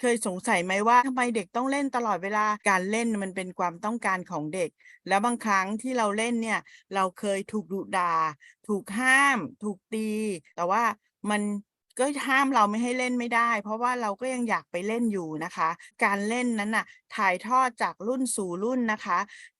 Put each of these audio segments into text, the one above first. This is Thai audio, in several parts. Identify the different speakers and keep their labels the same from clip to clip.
Speaker 1: เคยสงสัยไหมว่าทำไมเด็กต้องเล่นตลอดเวลาการเล่นมันเป็นความต้องการของเด็ก แล้วบางครั้งที่เราเล่นเนี่ยเราเคยถูกดุด่า ถูกห้าม ถูกตี แต่ว่ามันก็ห้ามเราไม่ให้เล่นไม่ได้ เพราะว่าเราก็ยังอยากไปเล่นอยู่นะคะ การเล่นนั้นน่ะถ่ายทอดจากรุ่นสู่รุ่นนะคะ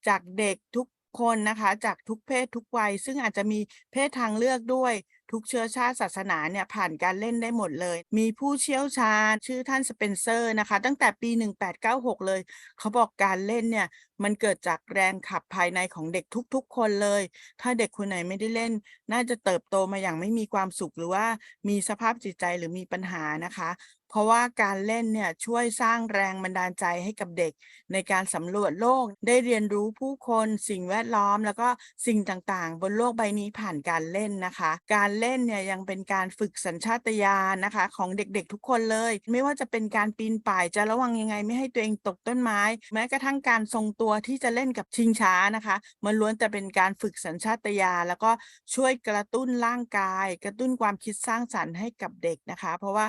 Speaker 1: จากเด็กทุกคนนะคะ จากทุกเพศทุกวัย ซึ่งอาจจะมีเพศทางเลือกด้วย ทุกเชื้อชาติศาสนาเนี่ยผ่านการเล่นได้หมดเลย มีผู้เชี่ยวชาญชื่อท่านสเปนเซอร์นะคะ ตั้งแต่ปี 1896 เลย เขาบอกการเล่นเนี่ย มันเกิดจากแรงขับภายในของเด็กทุกๆ คนเลย ถ้าเด็กคนไหนไม่ได้เล่น น่าจะเติบโตมาอย่างไม่มีความสุขหรือว่ามีสภาพจิตใจหรือมีปัญหานะคะ เพราะว่าการเล่นเนี่ยช่วยสร้างแรงบันดาลใจให้กับเด็ก ในการสำรวจโลกได้เรียนรู้ผู้คนสิ่งแวดล้อม แล้วก็สิ่งต่างๆ บนโลกใบนี้ผ่านการเล่นนะคะ การเล่นเนี่ยยังเป็นการฝึกสัญชาตญาณนะคะ ของเด็กๆทุกคนเลย ไม่ว่าจะเป็นการปีนป่ายจะระวังยังไงไม่ให้ตัวเองตกต้นไม้ แม้กระทั่งการทรงตัวที่จะเล่นกับชิงช้านะคะ มันล้วนแต่เป็นการฝึกสัญชาตญาณแล้วก็ช่วยกระตุ้นร่างกาย กระตุ้นความคิดสร้างสรรค์ให้กับเด็กนะคะ เพราะว่า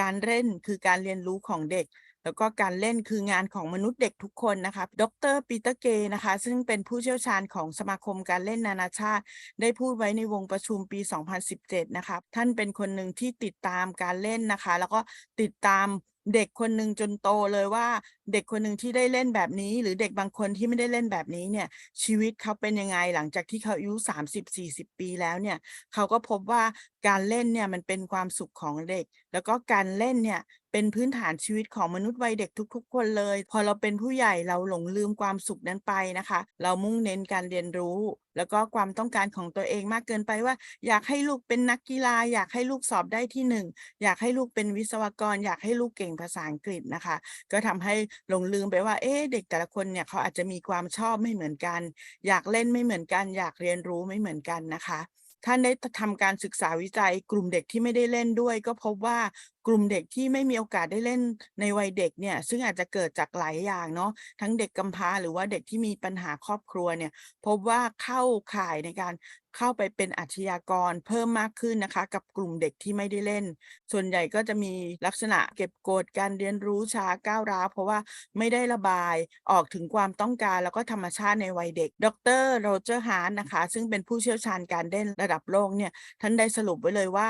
Speaker 1: การเล่นคือการเรียนรู้ของเด็กแล้วก็การเล่นคืองานของมนุษย์เด็กทุกคนนะคะ ดร.ปีเตอร์เกย์นะคะ ซึ่งเป็นผู้เชี่ยวชาญของสมาคมการเล่นนานาชาติ ได้พูดไว้ในวงประชุมปี 2017 นะคะ ท่านเป็นคนหนึ่งที่ติดตามการเล่นนะคะ แล้วก็ติดตาม เด็กคนหนึ่งจนโตเลยว่า เด็กคนหนึ่งที่ได้เล่นแบบนี้ หรือเด็กบางคนที่ไม่ได้เล่นแบบนี้เนี่ย ชีวิตเขาเป็นยังไงหลังจากที่เขาอายุ30-40 ปีแล้วเนี่ย เขาก็พบว่าการเล่นเนี่ยมันเป็นความสุขของเด็ก แล้วก็การเล่นเนี่ยเป็นพื้นฐานชีวิตของมนุษย์วัยเด็กทุก ๆ คนเลย พอเราเป็นผู้ใหญ่เราหลงลืมความสุขนั้นไปนะคะ เรามุ่งเน้นการเรียนรู้ แล้วก็ความต้องการของตัวเองมากเกินไปว่า อยากให้ลูกเป็นนักกีฬา อยากให้ลูกสอบได้ที่1อยากให้ลูกเป็นวิศวกร อยากให้ลูกเก่งภาษาอังกฤษนะคะ ก็ทำให้หลงลืมไปว่า เอ๊เด็กแต่ละคนเนี่ยเขาอาจจะมีความชอบไม่เหมือนกัน อยากเล่นไม่เหมือนกัน อยากเรียนรู้ไม่เหมือนกันนะคะ ท่านได้ทำการศึกษาวิจัยกลุ่มเด็กที่ไม่ได้เล่นด้วย ก็พบว่ากลุ่มเด็กที่ไม่มีโอกาสได้เล่นในวัยเด็กเนี่ยซึ่งอาจจะเกิดจากหลายอย่างเนาะทั้งเด็กกำพร้าหรือว่าเด็กที่มีปัญหาครอบครัวเนี่ยพบว่าเข้าข่ายในการเข้าไปเป็นอาชญากรเพิ่มมากขึ้นนะคะ กับกลุ่มเด็กที่ไม่ได้เล่น ส่วนใหญ่ก็จะมีลักษณะเก็บกดการเรียนรู้ช้าก้าวร้าวเพราะว่าไม่ได้ระบายออกถึงความต้องการแล้วก็ธรรมชาติในวัยเด็ก ดร. Roger Hart นะคะ ซึ่งเป็นผู้เชี่ยวชาญการเล่นระดับโลกเนี่ยท่านได้สรุปไว้เลยว่า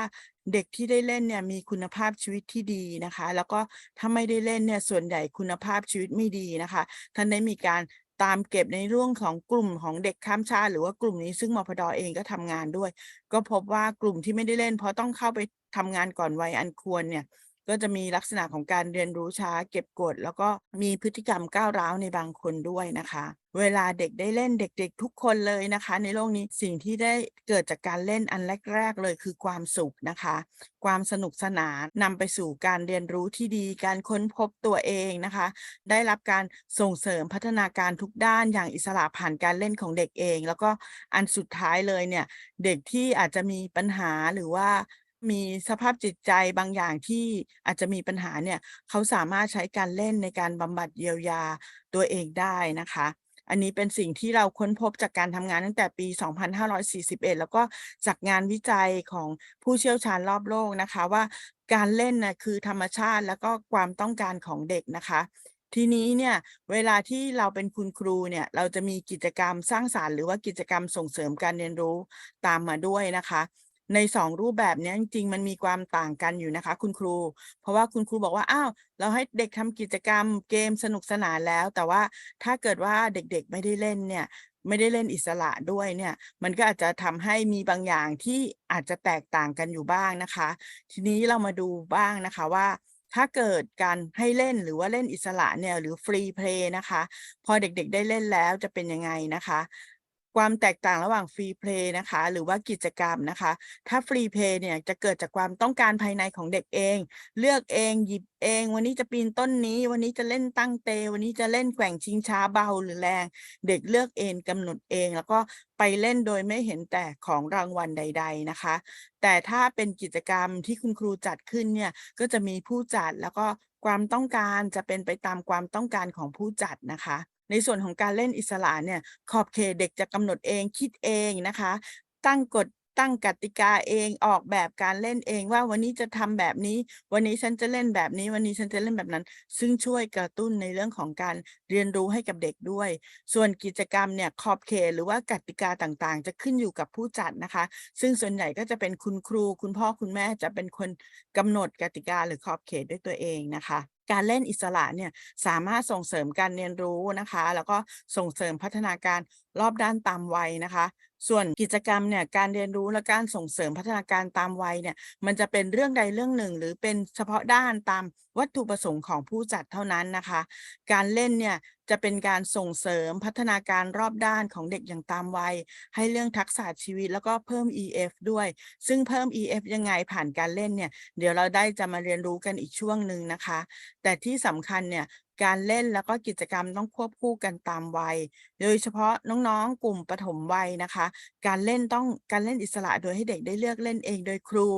Speaker 1: เด็กที่ได้เล่นเนี่ยมีคุณภาพชีวิตที่ดีนะคะ แล้วก็ถ้าไม่ได้เล่นเนี่ยส่วนใหญ่คุณภาพชีวิตไม่ดีนะคะ ท่านได้มีการตามเก็บในเรื่องของกลุ่มของเด็กข้ามชาติ หรือว่ากลุ่มนี้ซึ่งมพด.เองก็ทำงานด้วย ก็พบว่ากลุ่มที่ไม่ได้เล่น เพราะต้องเข้าไปทำงานก่อนวัยอันควรเนี่ย ก็จะมีลักษณะของการเรียนรู้ช้าเก็บกด แล้วก็มีพฤติกรรมก้าวร้าวในบางคนด้วยนะคะ เวลาเด็กได้เล่นเด็ก ๆ ทุกคนเลยนะคะ ในโลกนี้สิ่งที่ได้เกิดจากการเล่นอันแรก ๆ เลยคือความสุขนะคะ ความสนุกสนานนำไปสู่การเรียนรู้ที่ดี การค้นพบตัวเองนะคะ ได้รับการส่งเสริมพัฒนาการทุกด้านอย่างอิสระผ่านการเล่นของเด็กเอง แล้วก็อันสุดท้ายเลยเนี่ยเด็กที่อาจจะมีปัญหาหรือว่า มีสภาพจิตใจบางอย่างที่อาจจะมีปัญหาเนี่ยเขาสามารถใช้การเล่นในการบำบัดเยียวยาตัวเองได้นะคะ อันนี้เป็นสิ่งที่เราค้นพบจากการทำงานตั้งแต่ปี 2541 แล้วก็จากงานวิจัยของผู้เชี่ยวชาญรอบโลกนะคะ ว่าการเล่นน่ะคือธรรมชาติแล้วก็ความต้องการของเด็กนะคะทีนี้เนี่ยเวลาที่เราเป็นคุณครูเนี่ยเราจะมีกิจกรรมสร้างสรรค์หรือว่ากิจกรรมส่งเสริมการเรียนรู้ตามมาด้วยนะคะ ใน2รูปแบบนี้จริงๆมันมีความต่างกันอยู่นะคะ คุณครู เพราะว่าคุณครูบอกว่าอ้าวเราให้เด็กทำกิจกรรมเกมสนุกสนานแล้ว แต่ว่าถ้าเกิดว่าเด็กๆไม่ได้เล่นเนี่ยไม่ได้เล่นอิสระด้วยเนี่ย มันก็อาจจะทำให้มีบางอย่างที่อาจจะแตกต่างกันอยู่บ้างนะคะ ทีนี้เรามาดูบ้างนะคะว่าถ้าเกิดการให้เล่นหรือว่าเล่นอิสระเนี่ยหรือ Free Play นะคะ พอเด็กๆได้เล่นแล้วจะเป็นยังไงนะคะ ความแตกต่างระหว่าง Free Play นะคะ หรือว่ากิจกรรมนะคะ ถ้า Free Play เนี่ยจะเกิดจากความต้องการภายในของเด็กเอง เลือกเองหยิบเอง วันนี้จะปีนต้นนี้ วันนี้จะเล่นตั้งเต วันนี้จะเล่นแกว่งชิงช้าเบาหรือแรง เด็กเลือกเองกำหนดเอง แล้วก็ไปเล่นโดยไม่เห็นแต่ของรางวัลใด ๆนะคะ แต่ถ้าเป็นกิจกรรมที่คุณครูจัดขึ้นเนี่ยก็จะมีผู้จัดแล้วก็ ความต้องการจะเป็นไปตามความต้องการของผู้จัดนะคะ ในส่วนของการเล่นอิสระเนี่ยขอบเขตเด็กจะกำหนดเองคิดเองนะคะ ตั้งกฎ ตั้งกติกาเองออกแบบการเล่นเองว่าวันนี้จะทำแบบนี้ วันนี้ฉันจะเล่นแบบนี้ วันนี้ฉันจะเล่นแบบนั้น ซึ่งช่วยกระตุ้นในเรื่องของการเรียนรู้ให้กับเด็กด้วย ส่วนกิจกรรมเนี่ยขอบเขตหรือว่ากติกาต่างๆ จะขึ้นอยู่กับผู้จัดนะคะ ซึ่งส่วนใหญ่ก็จะเป็นคุณครู คุณพ่อคุณแม่จะเป็นคนกำหนดกติกาหรือขอบเขตด้วยตัวเองนะคะ การเล่นอิสระเนี่ยสามารถส่งเสริมการเรียนรู้นะคะ แล้วก็ส่งเสริมพัฒนาการรอบด้านตามวัยนะคะ ส่วนกิจกรรมเนี่ยการเรียนรู้และการส่งเสริมพัฒนาการตามวัยเนี่ยมันจะเป็นเรื่องใดเรื่องหนึ่ง หรือเป็นเฉพาะด้านตามวัตถุประสงค์ของผู้จัดเท่านั้นนะคะ การเล่นเนี่ยจะเป็นการส่งเสริมพัฒนาการรอบด้านของเด็กอย่างตามวัย ให้เรื่องทักษะชีวิตแล้วก็เพิ่ม EF ด้วย ซึ่งเพิ่ม EF ยังไงผ่านการเล่นเนี่ย เดี๋ยวเราได้จะมาเรียนรู้กันอีกช่วงหนึ่งนะคะ แต่ที่สำคัญเนี่ย การเล่นแล้วก็กิจกรรมต้องควบคู่กันตามวัย โดยเฉพาะน้องๆ กลุ่มประถมวัยนะคะ การเล่นต้องการเล่นอิสระโดยให้เด็กได้เลือกเล่นเองโดยครู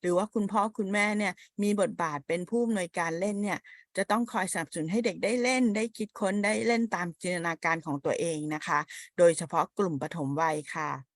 Speaker 1: หรือว่าคุณพ่อคุณแม่เนี่ยมีบทบาทเป็นผู้อำนวยการเล่นเนี่ยจะต้องคอยสนับสนุนให้เด็กได้เล่น ได้คิดค้นได้เล่นตามจินตนาการของตัวเองนะคะ โดยเฉพาะกลุ่มประถมวัยค่ะ